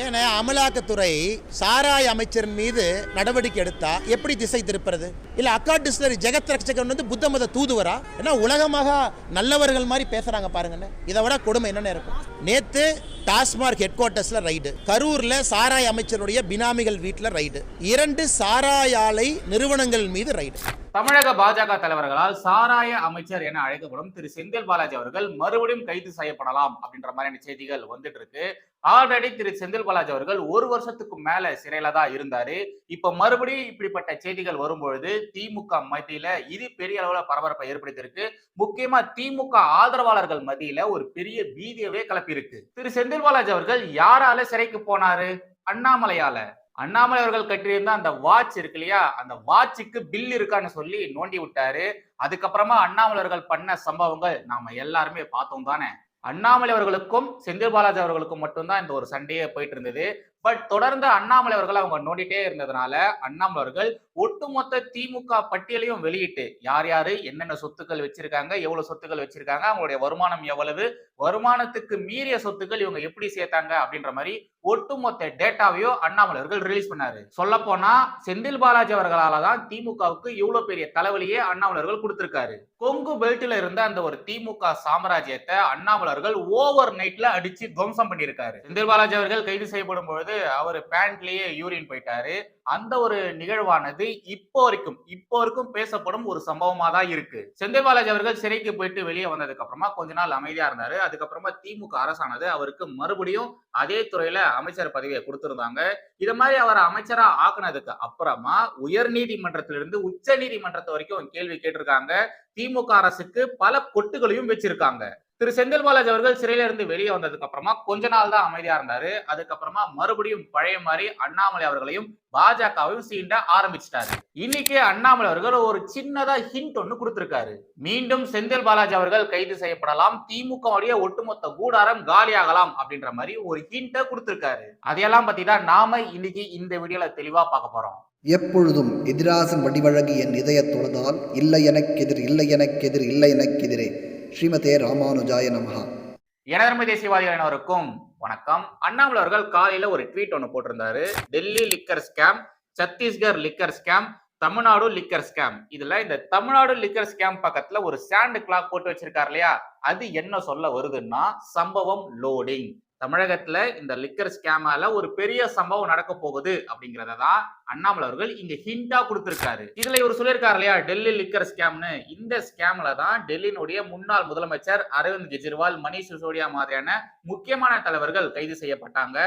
ஏன்னா அமலாக்கத்துறை சாராய அமைச்சரின் மீது நடவடிக்கை எடுத்தா எப்படி திசை திருப்புறது? இல்லை அக்கா டிஸ்லரி ஜெகத் ரட்சகன் வந்து புத்த மத தூதுவரா? ஏன்னா உலகமாக நல்லவர்கள் மாதிரி பேசுகிறாங்க பாருங்கன்னு இதை விட கொடுமை என்னென்ன இருக்கும்? நேற்று டாஸ்மார்க் ஹெட் குவார்ட்டர்ஸில் ரைடு கரூரில் சாராய அமைச்சருடைய பினாமிகள் வீட்டில் ரைடு இரண்டு சாராய ஆலை நிறுவனங்கள் மீது ரைடு தமிழக பாஜக தலைவர்களால் சாராய அமைச்சர் என அழைக்கப்படும் திரு செந்தில் பாலாஜி அவர்கள் மறுபடியும் கைது செய்யப்படலாம் அப்படின்ற மாதிரியான செய்திகள் வந்துட்டு இருக்கு. ஆல்ரெடி திரு செந்தில் பாலாஜி அவர்கள் ஒரு வருஷத்துக்கு மேல சிறையில தான் இருந்தாரு. இப்ப மறுபடியும் இப்படிப்பட்ட செய்திகள் வரும்பொழுது திமுக மத்தியில இது பெரிய அளவுல பரபரப்பை ஏற்படுத்தியிருக்கு. முக்கியமா திமுக ஆதரவாளர்கள் மத்தியில ஒரு பெரிய பீதியவே கிளப்பியிருக்கு. திரு செந்தில் பாலாஜி அவர்கள் யாரால சிறைக்கு போனாரு? அண்ணாமலையால. அண்ணாமலை அவர்கள் கட்டியிருந்த அந்த வாட்ச் இருக்கு இல்லையா? அந்த வாட்சுக்கு பில் இருக்கான்னு சொல்லி நோண்டி விட்டாரு. அதுக்கப்புறமா அண்ணாமலை அவர்கள் பண்ண சம்பவங்கள் நாம எல்லாருமே பார்த்தோம் தானே? அண்ணாமலை அவர்களுக்கும் செந்தில் பாலாஜி அவர்களுக்கும் மட்டும்தான் இந்த ஒரு சண்டையே போயிட்டு இருந்தது. பட் தொடர்ந்து அண்ணாமலை அவர்கள் அவங்க நோண்டிட்டே இருந்ததுனால அண்ணாமலை அவர்கள் ஒட்டுமொத்த திமுக பட்டியலையும் வெளியிட்டு யார் யாரு என்னென்ன சொத்துக்கள் வச்சிருக்காங்க எவ்வளவு சொத்துக்கள் வச்சிருக்காங்க அவங்களுடைய வருமானம் எவ்வளவு வருமானத்துக்கு மீறிய சொத்துக்கள் இவங்க எப்படி சேர்த்தாங்க அப்படின்ற மாதிரி ஒட்டுமொத்த டேட்டாவையும் அண்ணாமலை அவர்கள் ரிலீஸ் பண்ணாரு. சொல்ல போனா செந்தில் பாலாஜி அவர்களால தான் திமுகவுக்கு இவ்வளவு பெரிய தலைவலியே அண்ணாமலை அவர்கள் கொடுத்திருக்காரு. கொங்கு பெல்ட்ல இருந்த அந்த ஒரு திமுக சாம்ராஜ்யத்தை அண்ணாமலை அவர்கள் ஓவர் நைட்ல அடிச்சு துவம்சம் பண்ணியிருக்காரு. செந்தில் பாலாஜி அவர்கள் கைது செய்யப்படும் பொழுது அவர் பேண்ட்லயே யூரின் போயிட்டாரு. அந்த ஒரு நிகழ்வானது இப்போ வரைக்கும் இப்போ வரைக்கும் பேசப்படும் ஒரு சம்பவமா தான் இருக்கு. செந்தில் பாலாஜி அவர்கள் சிறைக்கு போயிட்டு வெளியே வந்ததுக்கு அப்புறமா கொஞ்ச நாள் அமைதியா இருந்தாரு. அதுக்கப்புறமா திமுக அரசானது அவருக்கு மறுபடியும் அதே துறையில அமைச்சர் பதவியை கொடுத்திருந்தாங்க. இது மாதிரி அவரை அமைச்சரா ஆக்குனதுக்கு அப்புறமா உயர் நீதிமன்றத்திலிருந்து உச்ச நீதிமன்றத்து வரைக்கும் கேள்வி கேட்டிருக்காங்க. திமுக அரசுக்கு பல கொட்டுகளையும் வச்சிருக்காங்க. திரு செந்தில் பாலாஜி அவர்கள் சிறையில இருந்து வெளியே வந்ததுக்கு அப்புறமா கொஞ்ச நாள் தான் அமைதியா இருந்தாரு. அதுக்கப்புறமா மறுபடியும் பழைய மாதிரி அண்ணாமலை அவர்களையும் பாஜகவையும் சீண்ட ஆரம்பிச்சிட்டாரு. இன்னைக்கு அண்ணாமலை அவர்கள் ஒரு சின்னதா ஹிண்ட் ஒன்னு கொடுத்திருக்காரு. மீண்டும் செந்தில் பாலாஜி அவர்கள் கைது செய்யப்படலாம். திமுகவுடைய ஒட்டுமொத்த கூடாரம் காலியாகலாம் அப்படின்ற மாதிரி ஒரு ஹிண்ட கொடுத்திருக்காரு. அதையெல்லாம் பத்தி தான் நாம இன்னைக்கு இந்த வீடியோல தெளிவா பார்க்க போறோம். எப்பொழுதும் எதிராசன் வடிவழகு என் இதயத் தொழுதால் இல்லை எனக்கெதிர் இல்லை எனக்கெதிர் இல்லை எனக்கெதிரே ஸ்ரீமதே ராமானுஜாய நமஹா. எனதர்மை தேசியவாதிகள் அனைவருக்கும் வணக்கம். அண்ணாமலை அவர்கள் காலையில ஒரு ட்வீட் ஒன்று போட்டிருந்தாரு. Delhi liquor scam Chhattisgarh liquor scam Tamil Nadu liquor scam இதுல இந்த தமிழ்நாடு லிக்கர் ஸ்கேம் பக்கத்துல ஒரு சாண்ட் கிளாக் போட்டு வச்சிருக்காரு இல்லையா? அது என்ன சொல்ல வருதுன்னா சம்பவம் லோடிங் தமிழகத்துல இந்த லிக்கர் ஸ்கேமால ஒரு பெரிய சம்பவம் நடக்க போகுது அப்படிங்கறத தான் அண்ணாமலை அவர்கள் இங்க ஹிண்டா கொடுத்திருக்காரு. இதுல இவர் சொல்லியிருக்காரு இல்லையா? டெல்லி லிக்கர் ஸ்கேம்னு இந்த ஸ்கேம்ல தான் டெல்லியினுடைய முன்னாள் முதலமைச்சர் அரவிந்த் கெஜ்ரிவால் மணிஷ் சிசோடியா மாதிரியான முக்கியமான தலைவர்கள் கைது செய்யப்பட்டாங்க.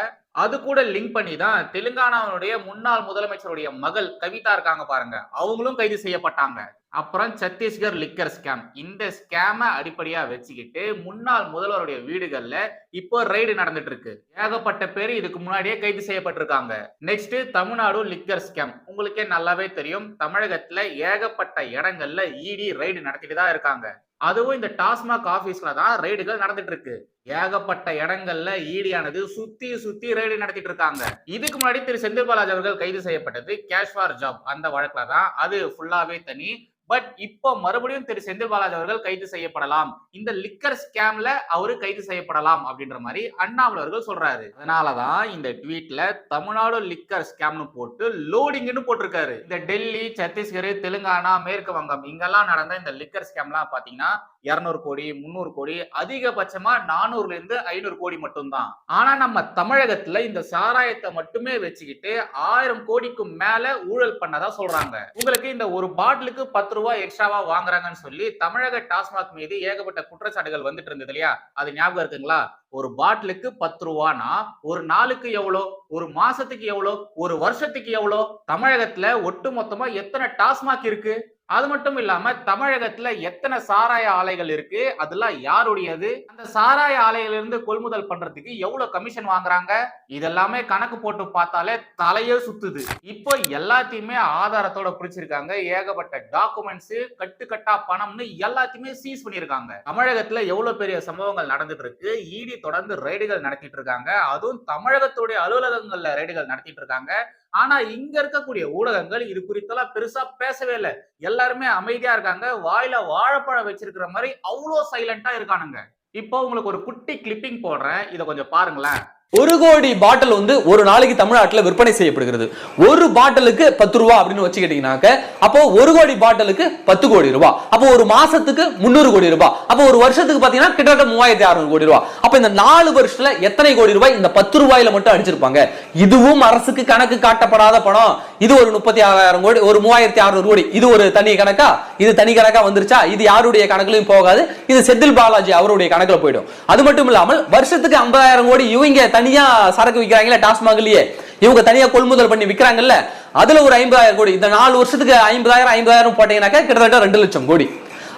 அது கூட லிங்க் பண்ணி தான் தெலுங்கானாவுடைய முன்னாள் முதலமைச்சருடைய மகள் கவிதா இருக்காங்க பாருங்க. அவங்களும் கைது செய்யப்பட்டாங்க. அப்புறம் சத்தீஸ்கர் லிக்கர் ஸ்கேம் இந்த ஸ்கேமை அடிப்படையா வச்சுக்கிட்டு முன்னாள் முதல்வருடைய வீடுகள்ல இப்போ ரைடு நடந்துட்டு இருக்கு ஏகப்பட்ட பேர் இதுக்கு முன்னாடியே கைது செய்யப்பட்டிருக்காங்க. நெக்ஸ்ட் தமிழ்நாடு லிக்கர் ஸ்கேம் உங்களுக்கே நல்லாவே தெரியும். தமிழகத்துல ஏகப்பட்ட இடங்கள்ல இடி ரைடு நடத்திட்டு தான் இருக்காங்க. அதுவும் இந்த டாஸ்மாக் ஆபீஸ்ல தான் ரைடுகள் நடந்துட்டு இருக்கு ஏகப்பட்ட இடங்கள்ல ஈடியானது சுத்தி சுத்தி ரைடு நடத்திட்டு இருக்காங்க. இதுக்கு முன்னாடி திரு செந்தில் பாலாஜி அவர்கள் கைது செய்யப்பட்டது கேஷ் ஃபார் ஜாப் அந்த வழக்குல தான். அது ஃபுல்லாவே தனி. பட் இப்போ மறுபடியும் திரு செந்தில் பாலாஜி அவர்கள் கைது செய்யப்படலாம். இந்த லிக்கர் ஸ்கேம்ல அவரு கைது செய்யப்படலாம் அப்படின்ற மாதிரி அண்ணாமலை அவர்கள் சொல்றாரு. அதனாலதான் இந்த ட்வீட்ல தமிழ்நாடு லிக்கர் ஸ்கேம்னு போட்டு லோடிங்னு போட்டிருக்காரு. இந்த டெல்லி சத்தீஸ்கர் தெலுங்கானா மேற்கு வங்கம் இங்கெல்லாம் நடந்த இந்த லிக்கர் ஸ்கேம்லாம் பாத்தீங்கன்னா இருநூறு கோடி முந்நூறு கோடி அதிகபட்சமா நானூறுல இருந்து ஐநூறு கோடி மட்டும்தான். ஆனா நம்ம தமிழகத்துல இந்த சாராயத்தை மட்டுமே வச்சுக்கிட்டு ஆயிரம் கோடிக்கும் மேல ஊழல் பண்ணதா சொல்றாங்க. உங்களுக்கு இந்த ஒரு பாட்டிலுக்கு பத்து பத்து ரூபாய் எக்ஸ்ட்ராவா வாங்குறாங்கன்னு சொல்லி தமிழக டாஸ்மாக் மீது ஏகப்பட்ட குற்றச்சாட்டுகள் வந்துட்டு இருந்தது இல்லையா? அது ஞாபகம் இருக்குங்களா? ஒரு பாட்டிலுக்கு பத்து ரூபானா ஒரு நாளுக்கு எவ்வளோ? ஒரு மாசத்துக்கு எவ்வளோ? ஒரு வருஷத்துக்கு எவ்வளோ? தமிழகத்துல ஒட்டு மொத்தமா எத்தனை டாஸ்மாக் இருக்கு? அது மட்டும் இல்லாம தமிழகத்துல எத்தனை சாராய ஆலைகள் இருக்கு? அதெல்லாம் யாருடையது? அந்த சாராய ஆலையில இருந்து கொள்முதல் பண்றதுக்கு எவ்வளவு கமிஷன் வாங்குறாங்க? இதெல்லாமே கணக்கு போட்டு பார்த்தாலே தலையே சுத்துது. இப்போ எல்லாத்தையுமே ஆதாரத்தோட பிடிச்சிருக்காங்க. ஏகப்பட்ட டாக்குமெண்ட்ஸ் கட்டுக்கட்டா பணம்னு எல்லாத்தையுமே சீஸ் பண்ணிருக்காங்க தமிழகத்துல எவ்வளவு பெரிய சம்பவங்கள் நடந்துட்டு இருக்கு? இடி தொடர்ந்து ரைடுகள் நடத்திட்டு இருக்காங்க. அதுவும் தமிழகத்துடைய அலுவலகங்கள்ல ரைடுகள் நடத்திட்டு இருக்காங்க. ஆனா இங்க இருக்கக்கூடிய ஊடகங்கள் இது குறித்தெல்லாம் பெருசா பேசவே இல்லை. எல்லாருமே அமைதியா இருக்காங்க. வாயில வாழைப்பழம் வச்சிருக்கிற மாதிரி அவ்வளோ சைலண்டா இருக்கானுங்க. இப்போ உங்களுக்கு ஒரு குட்டி கிளிப்பிங் போடுறேன். இதை கொஞ்சம் பாருங்களேன். ஒரு கோடி பாட்டில் வந்து ஒரு நாளைக்கு தமிழ்நாட்டில் விற்பனை செய்யப்படுகிறது. ஒரு பாட்டிலுக்கு பத்து ரூபா அப்படின்னு வச்சுக்கிட்டீங்கன்னாக்க அப்போ ஒரு கோடி பாட்டிலுக்கு பத்து கோடி ரூபாய் அப்போ ஒரு மாசத்துக்கு முந்நூறு கோடி ரூபாய் அப்போ ஒரு வருஷத்துக்கு பாத்தீங்கன்னா கிட்டத்தட்ட மூவாயிரத்தி அறுநூறு கோடி ரூபாய் அப்போ இந்த நாலு வருஷத்துல எத்தனை கோடி ரூபாய் இந்த பத்து ரூபாயில மட்டும் அடிச்சிருப்பாங்க? இதுவும் அரசுக்கு கணக்கு காட்டப்படாத பணம். இது ஒரு முப்பத்தி ஆறாயிரம் கோடி ஒரு மூவாயிரத்தி அறுநூறு கோடி. இது ஒரு தனி கணக்கா? இது தனி கணக்கா வந்துருச்சா? இது யாருடைய கணக்குலையும் போகாது. இது செந்தில் பாலாஜி அவருடைய கணக்குல போயிடும். அது மட்டும் இல்லாமல் வருஷத்துக்கு ஐம்பதாயிரம் கோடி இவங்க தனியா சரக்கு விற்கிறாங்களே டாஸ்மாக்லயே இவங்க தனியா கொள்முதல் பண்ணி விற்கிறாங்கல்ல அதுல ஒரு ஐம்பதாயிரம் கோடி. இந்த நாலு வருஷத்துக்கு ஐம்பதாயிரம் ஐம்பதாயிரம் போட்டீங்கன்னாக்கா கிட்டத்தட்ட ரெண்டு லட்சம் கோடி.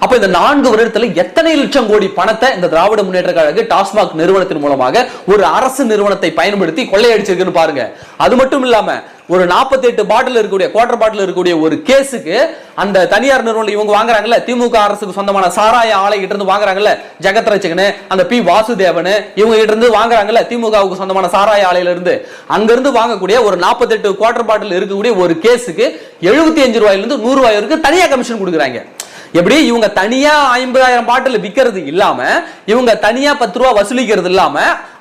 அப்ப இந்த நான்கு வருடத்துல எத்தனை லட்சம் கோடி பணத்தை இந்த திராவிட முன்னேற்ற கழக டாஸ்மாக் நிறுவனத்தின் மூலமாக ஒரு அரசு நிறுவனத்தை பயன்படுத்தி கொள்ளையடிச்சிருக்குன்னு பாருங்க. அது மட்டும் இல்லாம ஒரு 48 எட்டு பாட்டில் இருக்கக்கூடிய குவார்டர் பாட்டில் இருக்கக்கூடிய ஒரு கேஸுக்கு அந்த தனியார் நிறுவனம் இவங்க வாங்குறாங்கல்ல திமுக அரசுக்கு சொந்தமான சாராய ஆலை கிட்ட இருந்து வாங்குறாங்கல்ல ஜெகத் ரட்சகனு அந்த பி வாசுதேவனு இவங்க கிட்ட இருந்து வாங்குறாங்கல்ல திமுகவுக்கு சொந்தமான சாராய ஆலையில இருந்து. அங்க இருந்து வாங்கக்கூடிய ஒரு 48 எட்டு குவார்டர் பாட்டில் இருக்கக்கூடிய ஒரு கேஸுக்கு எழுபத்தி அஞ்சு ரூபாயிலிருந்து நூறு ரூபாய் வரைக்கும் தனியா கமிஷன் கொடுக்குறாங்க. எப்படி? இவங்க தனியா ஐம்பதாயிரம் பாட்டில் விற்கிறது இல்லாம இவங்க தனியா பத்து ரூபா வசூலிக்கிறது இல்லாம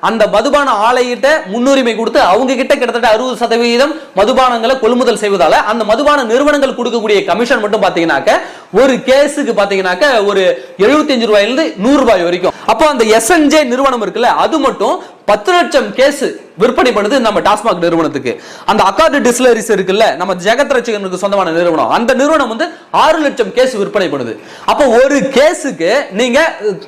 அந்த மதுபான ஆலையிட்ட முன்னுரிமை கொடுத்து அவங்க கிட்ட கிட்டத்தட்ட அறுபது சதவீதம் மதுபானங்களை கொள்முதல் செய்வதால அந்த மதுபான நிறுவனங்கள் கொடுக்கக்கூடிய கமிஷன் மட்டும் பாத்தீங்கன்னாக்க ஒரு கேஸுக்கு பாத்தீங்கன்னாக்க ஒரு 75 ரூபாயில இருந்து நூறு ரூபாய் வரைக்கும். அப்போ அந்த எஸ்என்ஜே நிறுவனம் இருக்குல்ல அது மட்டும் பத்து லட்சம் கேஸ் விற்பனை பண்ணுது நம்ம டாஸ்மாக் நிறுவனத்துக்கு. அந்த அக்கார்டு டிஸ்லரிஸ் இருக்குல்ல நம்ம ஜெகத் ரட்சகனுக்கு சொந்தமான நிறுவனம். அந்த நிறுவனம் வந்து ஆறு லட்சம் கேஸ் விற்பனை பண்ணுது. அப்போ ஒரு கேஸுக்கு நீங்க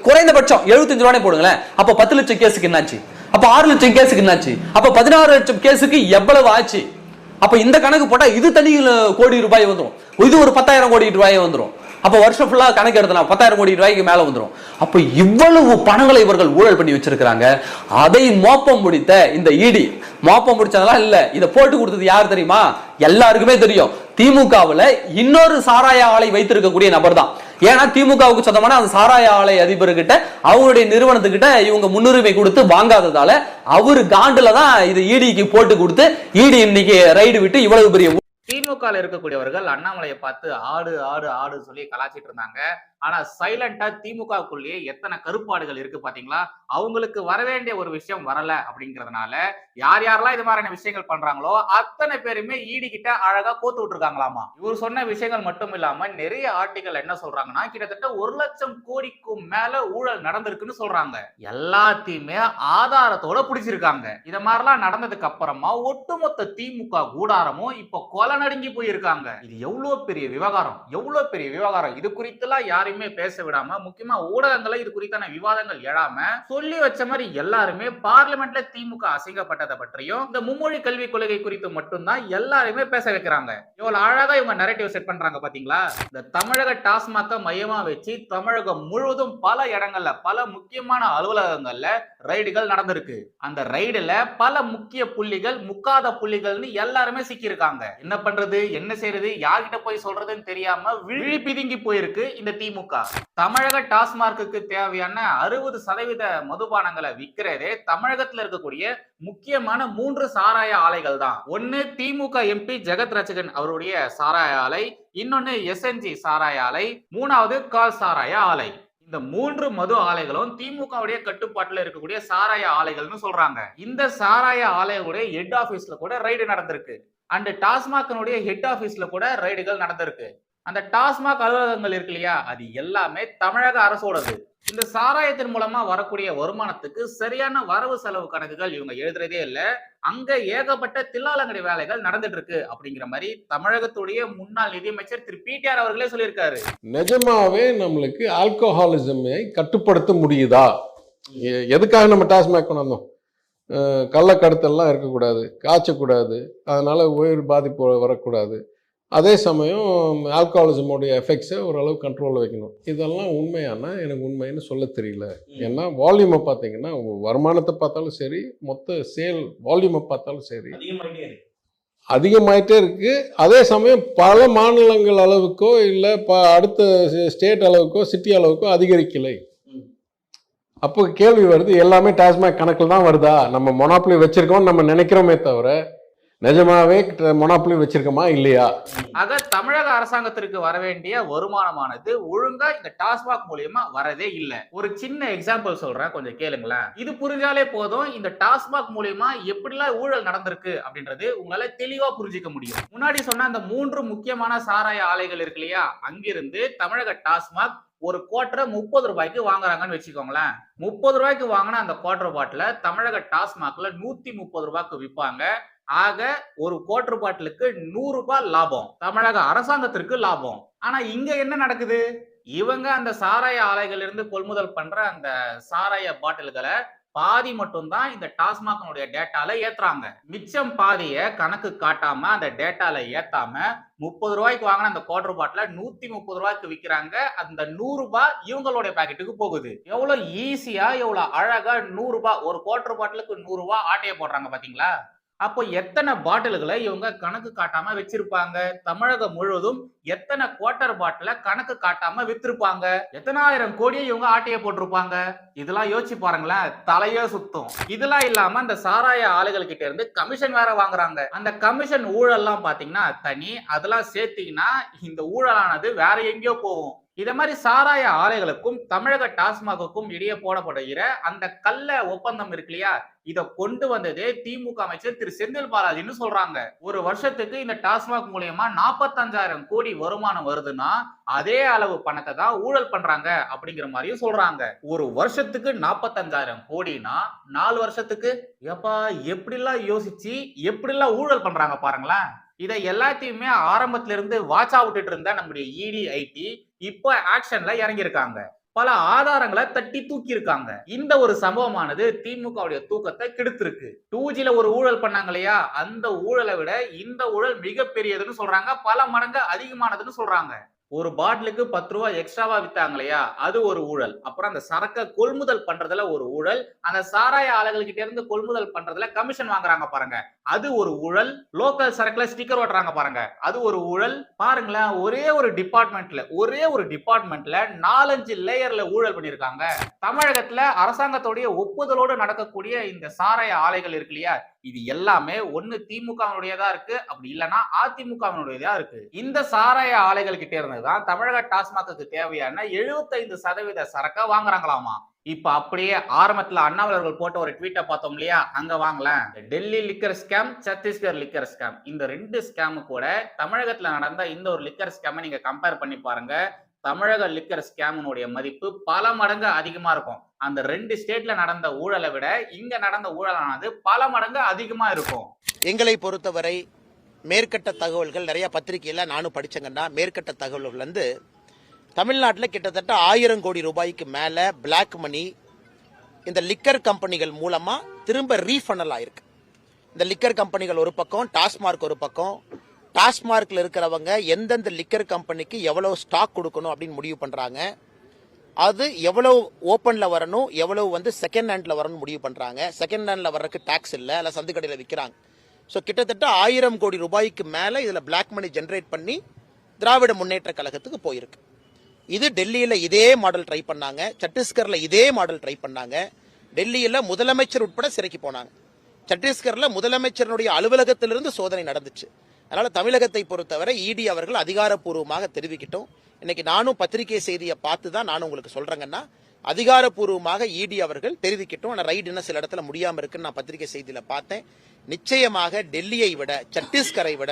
குறைந்தபட்சம் 75 ரூபாய் போடுங்களேன். அப்போ பத்து லட்சம் கேஸுக்கு என்னாச்சு? அப்போ ஆறு லட்சம் கேஸுக்கு என்னாச்சு? அப்போ பதினாறு லட்சம் கேஸுக்கு எவ்வளவு ஆச்சு? அப்போ இந்த கணக்கு போட்டால் இது தனி கோடி ரூபாய் வந்துடும் இது ஒரு பத்தாயிரம் கோடி ரூபாய் வந்துடும் அப்ப வருஷம் ஃபுல்லா கணக்கு எடுத்தலாம் பத்தாயிரம் கோடி ரூபாய்க்கு மேல வந்துரும். அப்ப இவ்வளவு பணங்களை இவர்கள் ஊழல் பண்ணி வச்சிருக்கிறாங்க. அதை மோப்பம் முடித்த இந்த இடி மோப்பம் முடிச்சதெல்லாம் இல்ல. இதை போட்டு கொடுத்தது யார் தெரியுமா? எல்லாருக்குமே தெரியும். திமுகவுல இன்னொரு சாராய ஆலை வைத்திருக்கக்கூடிய நபர் தான். ஏன்னா திமுகவுக்கு சொந்தமான அந்த சாராய ஆலை அதிபர்கிட்ட அவருடைய நிறுவனத்துக்கிட்ட இவங்க முன்னுரிமை கொடுத்து வாங்காததால அவரு காண்டுல தான் இது இடிக்கு போட்டு கொடுத்து இடி இன்னைக்கு ரைடு விட்டு இவ்வளவு பெரிய திமுக இருக்கக்கூடியவர்கள் அண்ணாமலையை பார்த்து ஆடு ஆடு ஆடு சொல்லி கலாச்சிட்டு இருந்தாங்க. ஆனா சைலண்டா திமுகக்குள்ளேயே எத்தனை கருப்பாடுகள் இருக்கு பாத்தீங்களா? அவங்களுக்கு வரவேண்டிய ஒரு விஷயம் வரல அப்படிங்கறதுனால யார் யாரெல்லாம் இது மாதிரியான விஷயங்கள் பண்றாங்களோ அத்தனை பேருமே ஈடி அழகா கோத்து விட்டுருக்காங்களாமா. இவர் சொன்ன விஷயங்கள் மட்டும் இல்லாம நிறைய ஆர்டிகள் என்ன சொல்றாங்கன்னா கிட்டத்தட்ட ஒரு லட்சம் கோடிக்கும் மேல ஊழல் நடந்திருக்குன்னு சொல்றாங்க. எல்லாத்தையுமே ஆதாரத்தோட பிடிச்சிருக்காங்க. இத மாதிரிலாம் நடந்ததுக்கு அப்புறமா ஒட்டுமொத்த திமுக கூடாரமும் இப்ப கொலை நடுங்கி போயிருக்காங்க. இது எவ்வளவு பெரிய விவகாரம்? எவ்வளவு பெரிய விவகாரம்? இது குறித்தெல்லாம் யாரையுமே பேச விடாம முக்கியமா ஊடகங்களை இது குறித்தான விவாதங்கள் எழாம சொல்லி வச்ச மாதிரி எல்லாருமே பார்லிமெண்ட்ல திமுக அசிங்கப்பட்டதை பற்றியும் இந்த மும்மொழி கல்விக் கொள்கை குறித்து மட்டும்தான் எல்லாருமே பேச வைக்கிறாங்க. இவ்வளவு அழகா இவங்க நெரட்டிவ் செட் பண்றாங்க பாத்தீங்களா? இந்த தமிழக டாஸ்மாக மையமா வச்சு தமிழகம் முழுவதும் பல இடங்கள்ல பல முக்கியமான அலுவலகங்கள்ல ரைடுகள் நடந்திருக்கு. அந்த ரைடுல பல முக்கிய புள்ளிகள் முக்காத புள்ளிகள்னு எல்லாருமே சிக்கியிருக்காங்க. என்ன பண்றது என்ன செய்யறது யார்கிட்ட போய் சொல்றதுன்னு தெரியாம விழி பிதுங்கி போயிருக்கு இந்த திமுக. தமிழக டாஸ்மார்க்குக்கு தேவையான அறுபது சதவீத மதுபானங்களை விற்கிறதே தமிழகத்துல இருக்கக்கூடிய முக்கியமான மூன்று சாராய ஆலைகள் தான். ஒன்னு திமுக எம்பி ஜெகத் ரச்சகன் அவருடைய சாராய ஆலை இன்னொன்னு எஸ்என்ஜி சாராய ஆலை மூணாவது கால் சாராய ஆலை. இந்த மூன்று மது ஆலைகளும் திமுகவுடைய கட்டுப்பாட்டில் இருக்கக்கூடிய சாராய ஆலைகள்னு சொல்றாங்க. இந்த சாராய ஆலையுடைய ஹெட் ஆபீஸ்ல கூட ரைடு நடந்திருக்கு. அண்ட் டாஸ்மாகனுடைய ஹெட் ஆபீஸ்ல கூட ரைடுகள் நடந்திருக்கு. அந்த டாஸ்மாக் அலுவலகங்கள் இருக்கு இல்லையா? அது எல்லாமே தமிழக அரசோடது. இந்த சாராயத்தின் மூலமா வரக்கூடிய வருமானத்துக்கு சரியான வரவு செலவு கணக்குகள் இவங்க எழுதுறதே இல்லை. அங்க ஏகப்பட்ட தில்லாலங்கடி வேலைகள் நடந்துட்டு இருக்கு அப்படிங்கிற மாதிரி தமிழகத்துடைய முன்னாள் நிதியமைச்சர் திரு பிடிஆர் அவர்களே சொல்லியிருக்காரு. நிஜமாவே நம்மளுக்கு ஆல்கோஹாலிசமை கட்டுப்படுத்த முடியுதா? எ- எதுக்காக நம்ம டாஸ்மாக் கொண்டு வந்தோம் அஹ் கள்ளக்கடத்தல்லாம் இருக்கக்கூடாது காய்ச்சக்கூடாது அதனால உயிர் பாதிப்பு வரக்கூடாது. அதே சமயம் ஆல்கஹாலிசமோடைய எஃபெக்ட்ஸை ஓரளவு கண்ட்ரோலில் வைக்கணும். இதெல்லாம் உண்மையானா எனக்கு உண்மைன்னு சொல்ல தெரியல. ஏன்னா வால்யூமை பார்த்தீங்கன்னா உங்க வருமானத்தை பார்த்தாலும் சரி மொத்த சேல் வால்யூமை பார்த்தாலும் சரி அதிகமாயிட்டே இருக்கு. அதே சமயம் பல மாநிலங்கள் அளவுக்கோ இல்லை ப அடுத்த ஸ்டேட் அளவுக்கோ சிட்டி அளவுக்கோ அதிகரிக்கலை. அப்போ கேள்வி வருது எல்லாமே டாஸ்மாக் கணக்கில் தான் வருதா? நம்ம மொனாப்புலி வச்சிருக்கோம் நம்ம நினைக்கிறோமே தவிர நிஜமாவே மொனாப்புலி வச்சிருக்கோமா இல்லையா? ஆக தமிழக அரசாங்கத்திற்கு வர வேண்டிய வருமானமானது ஒழுங்கா இந்த டாஸ்மாக் மூலியமா வரதே இல்ல. ஒரு சின்ன எக்ஸாம்பிள் சொல்றேன் கொஞ்சம் கேளுங்களேன். இது புரிஞ்சாலே போதும் இந்த டாஸ்மாக் மூலியமா எப்படிலாம் ஊழல் நடந்திருக்கு அப்படின்றது உங்களால தெளிவா புரிஞ்சுக்க முடியும். முன்னாடி சொன்ன அந்த மூன்று முக்கியமான சாராய ஆலைகள் இருக்கு இல்லையா? அங்கிருந்து தமிழக டாஸ்மாக் ஒரு குவார்டரை முப்பது ரூபாய்க்கு வாங்குறாங்கன்னு வச்சுக்கோங்களேன். முப்பது ரூபாய்க்கு வாங்கின அந்த குவார்டர் பாட்டில தமிழக டாஸ்மாக்ல நூத்தி முப்பது ரூபாய்க்கு விற்பாங்க ஆக ஒரு குவார்டர் பாட்டிலுக்கு நூறு ரூபாய் லாபம். தமிழக அரசாங்கத்திற்கு லாபம். ஆனா இங்க என்ன நடக்குது? இவங்க அந்த சாராய ஆலைகள் இருந்து கொள்முதல் பண்ற அந்த சாராய பாட்டில்களை பாதி மட்டும்தான் இந்த டாஸ்மாகனுடைய டேட்டால ஏத்துறாங்க. மிச்சம் பாதிய கணக்கு காட்டாம அந்த டேட்டால ஏத்தாம முப்பது ரூபாய்க்கு வாங்கின அந்த குவார்டர் பாட்டில நூத்தி முப்பது ரூபாய்க்கு விற்கிறாங்க அந்த நூறு ரூபாய் இவங்களுடைய பாக்கெட்டுக்கு போகுது. எவ்வளவு ஈஸியா எவ்வளவு அழகா நூறு ரூபாய் ஒரு குவார்டர் பாட்டிலுக்கு நூறு ரூபாய் ஆட்டையை போடுறாங்க பாத்தீங்களா? அப்போ எத்தனை பாட்டில்களை இவங்க கணக்கு காட்டாம வச்சிருப்பாங்க? தமிழகம் முழுவதும் எத்தனை குவார்டர் பாட்டில கணக்கு காட்டாம வித்திருப்பாங்க? எத்தனாயிரம் கோடியை இவங்க ஆட்டைய போட்டிருப்பாங்க? இதெல்லாம் யோசிச்சு பாருங்களேன் தலையே சுத்தம். இதெல்லாம் இல்லாம அந்த சாராய ஆளுகள் கிட்ட இருந்து கமிஷன் வேற வாங்குறாங்க. அந்த கமிஷன் ஊழல்லாம் பாத்தீங்கன்னா தனி அதெல்லாம் சேர்த்தீங்கன்னா இந்த ஊழலானது வேற எங்கேயோ போகும். இதை மாதிரி சாராய ஆலைகளுக்கும் தமிழக டாஸ்மாகுக்கும் இடையே போடப்படுகிற அந்த கல்ல ஒப்பந்தம் இருக்கு இல்லையா? இதை கொண்டு வந்தது திமுக அமைச்சர் திரு செந்தில் பாலாஜின்னு சொல்றாங்க. ஒரு வருஷத்துக்கு இந்த டாஸ்மாக் மூலியமா நாற்பத்தஞ்சாயிரம் கோடி வருமானம் வருதுன்னா அதே அளவு பணத்தை தான் ஊழல் பண்றாங்க அப்படிங்கிற மாதிரியும் சொல்றாங்க. ஒரு வருஷத்துக்கு நாற்பத்தஞ்சாயிரம் கோடினா நாலு வருஷத்துக்கு எப்பா எப்படிலாம் யோசிச்சு எப்படிலாம் ஊழல் பண்றாங்க பாருங்களேன். இதை எல்லாத்தையுமே ஆரம்பத்துல இருந்து வாட்ச் விட்டுட்டு இருந்த நம்முடைய இடி ஐடி இப்போ ஆக்ஷன்ல இறங்கியிருக்காங்க. பல ஆதாரங்களை தட்டி தூக்கி இருக்காங்க இந்த ஒரு சம்பவமானது திமுகவுடைய தூக்கத்தை கெடுத்திருக்கு. டூ ஜில ஒரு ஊழல் பண்ணாங்க இல்லையா? அந்த ஊழலை விட இந்த ஊழல் மிகப்பெரியதுன்னு சொல்றாங்க. பல மடங்கு அதிகமானதுன்னு சொல்றாங்க. ஒரு பாட்டிலுக்கு பத்து ரூபாய் எக்ஸ்ட்ராவா வித்தாங்க இல்லையா அது ஒரு ஊழல். அப்புறம் அந்த சரக்கை கொள்முதல் பண்றதுல ஒரு ஊழல். அந்த சாராய ஆளுகிட்ட இருந்து கொள்முதல் பண்றதுல கமிஷன் வாங்குறாங்க பாருங்க. அது ஒரு ஊழல். லோக்கல் சரக்குல ஸ்டிக்கர் ஓட்டுறாங்க பாருங்க. அது ஒரு ஊழல். பாருங்களேன் ஒரே ஒரு டிபார்ட்மெண்ட்ல ஒரே ஒரு டிபார்ட்மெண்ட்ல நாலஞ்சு லேயர்ல ஊழல் பண்ணிருக்காங்க தமிழகத்துல அரசாங்கத்துடைய ஒப்புதலோடு நடக்கக்கூடிய இந்த சாராய ஆலைகள் இருக்கு இல்லையா? இது எல்லாமே ஒண்ணு திமுகவினுடையதா இருக்கு அப்படி இல்லைன்னா அதிமுகவினுடையதா இருக்கு. இந்த சாராய ஆலைகள் கிட்ட இருந்துதான் தமிழக டாஸ்மாக்கு தேவையான 75% சதவீத சரக்கை வாங்குறாங்களாமா. இப்ப அப்படியே ஆரம்பத்துல அண்ணாமலர்கள் போட்ட ஒரு ட்வீட்டை பார்த்தோம் இல்லையா? அங்க வாங்கலாம் Delhi liquor scam Chhattisgarh liquor scam இந்த ரெண்டு ஸ்கேமு கூட தமிழகத்துல நடந்த இந்த ஒரு லிக்கர் ஸ்கேமை நீங்க கம்பேர் பண்ணி பாருங்க. தமிழக லிக்கர் ஸ்கேமினுடைய மதிப்பு பல மடங்கு அதிகமா இருக்கும். அந்த ரெண்டு ஸ்டேட்ல நடந்த ஊழலை விட இங்க நடந்த ஊழலானது பல மடங்கு அதிகமா இருக்கும். எங்களை பொறுத்தவரை மேற்கட்ட தகவல்கள் நிறைய பத்திரிகையில நானும் படிச்சேங்கன்னா மேற்கட்ட தகவல்கள் வந்து தமிழ்நாட்டில் கிட்டத்தட்ட ஆயிரம் கோடி ரூபாய்க்கு மேல பிளாக் மணி இந்த லிக்கர் கம்பெனிகள் மூலமா திரும்ப ரீஃபண்டல் ஆயிருக்கு. இந்த லிக்கர் கம்பெனிகள் ஒரு பக்கம் டாஸ்மார்க் ஒரு பக்கம். டாஸ்மார்க்ல இருக்கிறவங்க எந்தெந்த லிக்கர் கம்பெனிக்கு எவ்வளவு ஸ்டாக் கொடுக்கணும் அப்படின்னு முடிவு பண்றாங்க. அது எவ்வளவு ஓப்பனில் வரணும் எவ்வளவு வந்து செகண்ட் ஹேண்டில் வரணும்னு முடிவு பண்ணுறாங்க செகண்ட் ஹேண்டில் வர்றதுக்கு டேக்ஸ் இல்லை அதில் சந்து விற்கிறாங்க ஸோ கிட்டத்தட்ட ஆயிரம் கோடி ரூபாய்க்கு மேலே இதில் பிளாக் மணி ஜென்ரேட் பண்ணி திராவிட முன்னேற்ற கழகத்துக்கு போயிருக்கு. இது டெல்லியில் இதே மாடல் ட்ரை பண்ணாங்க. சத்தீஸ்கரில் இதே மாடல் ட்ரை பண்ணாங்க. டெல்லியில் முதலமைச்சர் உட்பட சிறைக்கு போனாங்க. சத்தீஸ்கரில் முதலமைச்சரனுடைய அலுவலகத்திலிருந்து சோதனை நடந்துச்சு. அதனால தமிழகத்தை பொறுத்தவரை இடி அவர்கள் அதிகாரப்பூர்வமாக தெரிவிக்கட்டும். இன்னைக்கு நானும் பத்திரிகை செய்தியை பார்த்து தான் நானும் உங்களுக்கு சொல்றேங்கன்னா அதிகாரப்பூர்வமாக இடி அவர்கள் தெரிவிக்கட்டும். ஆனால் ரைடு இன்னும் சில இடத்துல முடியாம இருக்குன்னு நான் பத்திரிகை செய்தியில பார்த்தேன். நிச்சயமாக டெல்லியை விட சத்தீஸ்கரை விட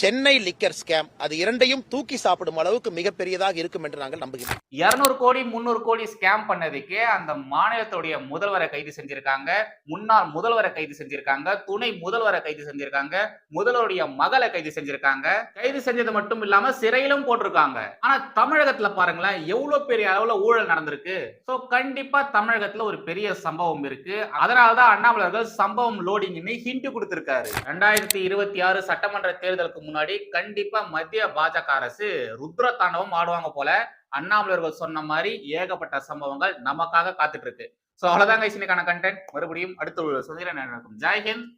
சென்னை லிக்கர் ஸ்கேம் அது இரண்டையும் தூக்கி சாப்பிடும் அளவுக்கு மிகப்பெரியதாக இருக்கும் என்று நாங்கள் நம்புகிறோம். இருநூறு கோடி முந்நூறு கோடி ஸ்கேம் பண்ணதுக்கே அந்த மாநிலத்துடைய முதல்வரை கைது செஞ்சிருக்காங்க முன்னாள் முதல்வரை கைது செஞ்சிருக்காங்க துணை முதல்வரை கைது செஞ்சிருக்காங்க முதல்வருடைய மகளை கைது செஞ்சிருக்காங்க. கைது செஞ்சது மட்டும் இல்லாம சிறையிலும் போட்டிருக்காங்க. ஆனா தமிழகத்துல பாருங்களேன் எவ்வளவு பெரிய அளவுல ஊழல் நடந்திருக்கு. சோ கண்டிப்பா தமிழகத்துல ஒரு பெரிய சம்பவம் இருக்கு. அதனாலதான் அண்ணாமலர்கள் சம்பவம் லோடிங்னு ஹிண்ட் கொடுத்திருக்காரு. ரெண்டாயிரத்தி இருபத்தி ஆறு சட்டமன்ற தேர்தலுக்கு முன்னாடி கண்டிப்பா மத்திய பாஜக அரசு ருத்ர தாண்டவம் ஆடுவாங்க போல அண்ணாமலர்கள் சொன்ன மாதிரி ஏகப்பட்ட சம்பவங்கள் நமக்காக காத்துட்டு இருக்கு சோ அவ்வளவுதான் இன்னைக்கான கண்டென்ட் மறுபடியும் அடுத்த சுதந்திர நடக்கும் ஜெய்ஹிந்த்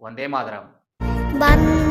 வந்தே மாதரம். வந்த